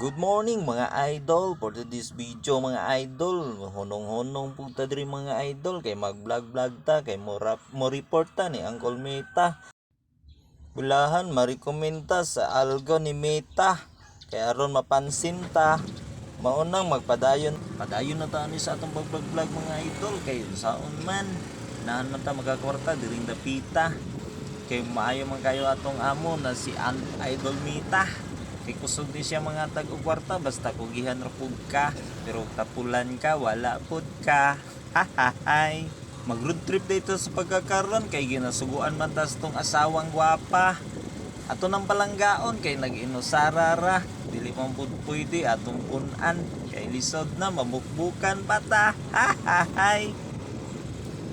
Good morning mga idol. For today's video mga idol hunong-hunong po ta diri mga idol. Kay mag-vlog-vlog ta kay mo, mo report ta ni Uncle Meta. Bulahan marekomenda sa algo ni Meta. Kay aron mapansin ta maunang magpadayon. Padayon na ta ni sa atong pag-vlog mga idol. Kay saon man nahan man ta magkakwarta diring dapita. Kay maayo man kayo atong amo na si Idol Mita kay kusog di siya mga tag og kwarta basta kugihan ra pug ka. Pero tapulan ka wala pud ka. Hahahay mag road trip dito sa pagkakaroon kay ginasuguan man tas tong asawang gwapa. Ato nang palanggaon kay nag-inusara ra. Dili man pud pwede atong punan. Kay lisod na mabukbukan pata hahahay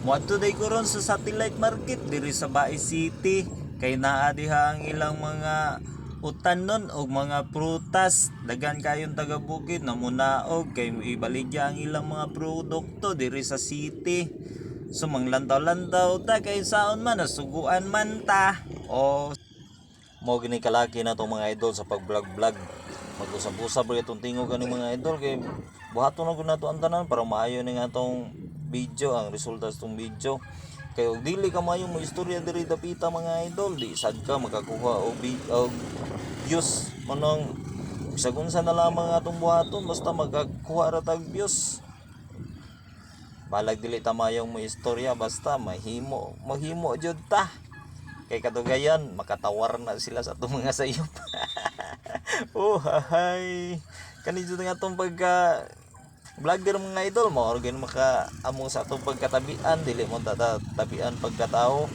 Moadto day ko ron sa satellite market diri sa Bae City. Kay naa ang ilang mga utan nun og mga prutas. Dagan kayon taga bukid na munaog kay ibaligya ang ilang mga produkto diri sa city. So manglantaw-lantaw ta kay saon man nasuguan man ta. O mo gini kalaki na tong mga idol sa pag-vlog-vlog. Mag-usap-usap rin itong tingog ni mga idol kay buhaton na gud nato ang tanan para maayo ni nga tong video ang resulta sa itong video kay og dili ka maayo mo istorya diri dapita mga idol. Di sad ka makakuha og og views manong bisag unsa na lamang atong buhaton basta makakuha ra tag views. Balag dili ta mayong mo istorya basta mahimo mahimo jud ta. Kay kadugayan makatawar na sila sa atong mga sayop. Oh hay kani nga tong pagka vlogger mga idol mo organ maka amo sa atong pagkatabian dili mo tatabian pagkatao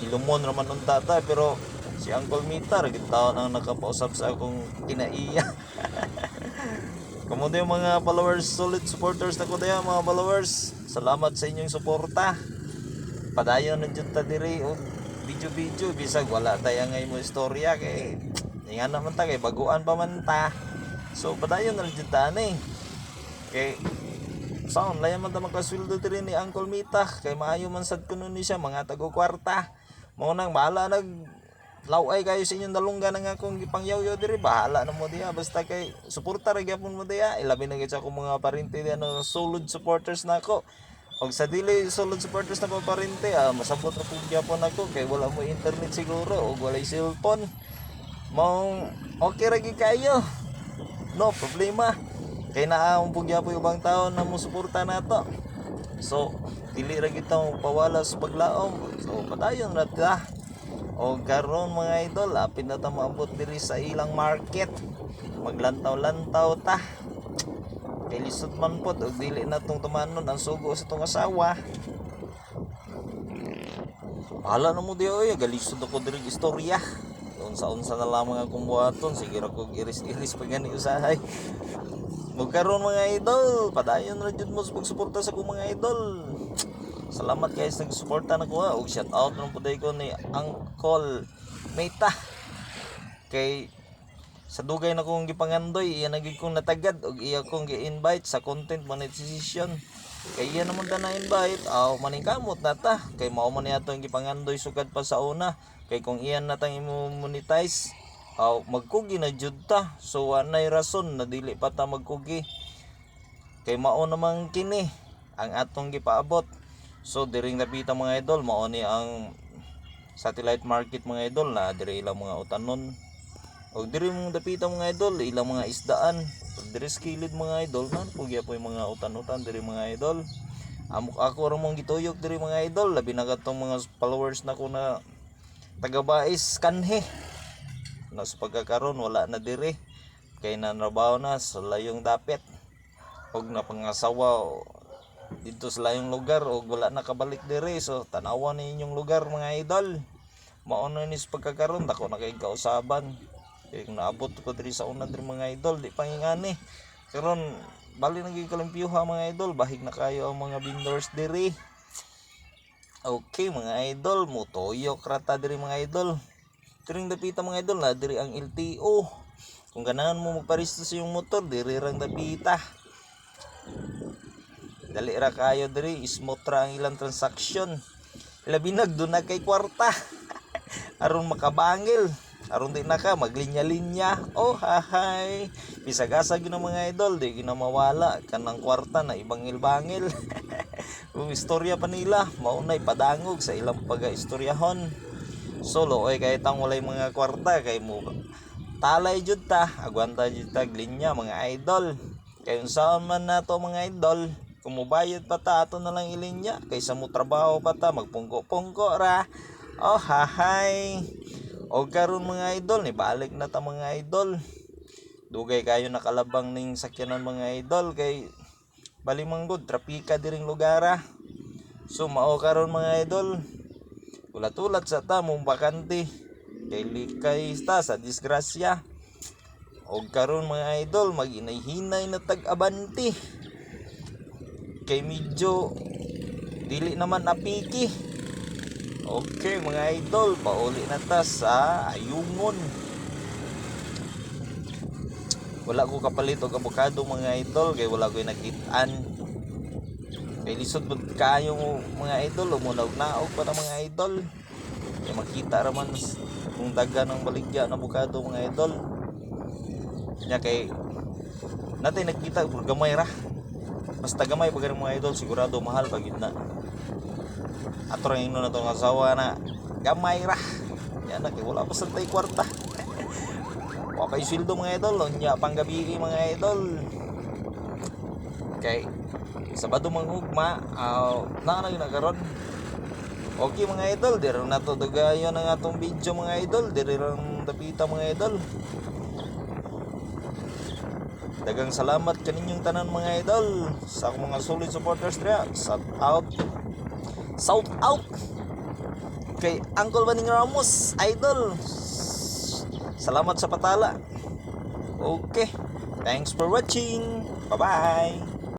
ilumon raman unta ta pero si Uncle Mita ra gid taon ang nakapausap sa akong kinaiya Kamusta yung mga followers, solid supporters na ko tayo mga followers. Salamat sa inyong suporta. Padayon na dyan ta diri o video-video bisag wala tayo ngay mo istorya kay nga naman ta kay baguan pa man ta. So padayon na dyan ta ni. Kay Sound, layan man ta magkasweldo diri ni Uncle Mita. Kay maayo man sad kuno ni siya mga tago kwarta. Mao nang bahala nag laway kayo sa inyong dalunggan nga akong gipangyaw-yaw diri. Bahala na mo diya basta kay suporta ra gyapon mo diya ilabi na gyud sa akong mga parente diya no solid supporters nako og sa dili solid supporters na pa parente ah, masabot ra pud gyapon ako. Kay wala mo internet siguro og walay cellphone. Mong okay ra gyud kayo. No problema kay naa ang pugya po ibang tao na mo suporta nato so dili ra kita pawala sa paglaom. So padayon ra ta o karon mga idol apin na ta maabot diri sa ilang market. Maglantaw-lantaw ta. Kay lisod man pod og dili na tong tumanon ang sugo sa tong asawa. Hala na mo di oy, galisod ako diri istorya. Unsa-unsa na lamang akong buhaton, sige ra kog iris-iris pa gani usahay. Magkaroon mga idol, padayon ra jud mo sa pagsuporta sa mga idol. Salamat guys nagsuporta na ko ha. Og shout out nung puday ko ni Uncle Meta. Kay sa dugay na kong gipangandoy, iya nagig kong natagad og iya kong gi-invite sa content monetization. Kay iya naman ta na-invite, aw maning kamot na ta. Kay mao man niya ang gipangandoy sugad pa sa una. Kay kung iyan na tang imo-monetize, aw magkugi na jud ta. So anay rason na dili pa ta magkugi. Kay mao namang kini ang atong gipaabot. So diring napita mga idol, mao ni ang satellite market mga idol na diri ilang mga utanon. Og diri mong dapita mga idol, ilang mga isdaan. Diri sa kilid mga idol, nan pugya po yung mga utan-utan diri mga idol. Amo ako ra mong gituyok diri mga idol, labi na mga followers na ko na taga Bais kanhe. Na sa pagkakaroon wala na diri. Kay nanrabaho na sa layong dapet. Og na pangasawa dito sa layong lugar o wala nakabalik diri. So tanawan ni inyong lugar mga idol. Mao na ni sa pagkakaroon dako na kay kausaban. Kay kung naabot ko diri sa una diri mga idol di pangingani karon bali na gyud kalimpyuha mga idol. Bahig na kayo ang mga vendors diri. Okay mga idol mutoyok rata diri mga idol Tiring dapita mga idol na diri ang LTO kung ganahan mo magparisto sa iyong motor diri rang dapita. Dali ra kayo diri. Smooth ra ang ilang transaksyon. Labi nagduna kay kwarta. Aron makabangil aron di na ka maglinya-linya. Oh hahay bisag-asag yun ang mga idol di ginamawala kanang kwarta na ibang ilbangil kung istorya pa nila maunay padangog sa ilang pag-istoryahon solo oy kahit ang walay mga kwarta kay mo talay jud ta agwanta jud ta glinya mga idol. Kay unsaon man nato mga idol kumubayad pa ta ato na lang ilinya. Kaysa mo trabaho pa ta magpungko-pungko ra. Oh hahay o karon mga idol ni balik na ta mga idol. Dugay kayo nakalabang ning sakyanan mga idol kay balimanggod trapika diring lugara so mao karon mga idol ulat-ulat sa ta mong bakante kay likay ta sa disgrasya og karon mga idol maginay-hinay na tag-abanti kay medyo dili naman napiki Okay mga idol, pauli na ta sa ayungon. Wala ko kapalit og abukado mga idol kay wala ko nakitaan. Kay lisod pud kayo mga idol, umunaw naog pa na mga idol. Kay makita raman kung daga ng baligya na abukado mga idol. Nya kay natin nakita pud gamay ra. Basta gamay pag mga idol. Sigurado mahal pag na. Ato rin na itong asawa na gamay ra. Yan na kay wala pa sa kwarta. Wala kay mga idol. Nya panggabi mga idol. Kay sabado mga ugma uh, na na nagkaroon okay mga idol diri na to dugayon ang atong video mga idol diri lang tapita mga idol Dagang salamat kaninyong tanan mga idol sa akong mga solid supporters dira. Shout out Shout out kay Uncle Baning Ramos, idol. Salamat sa patala. Okay. Thanks for watching. Bye-bye.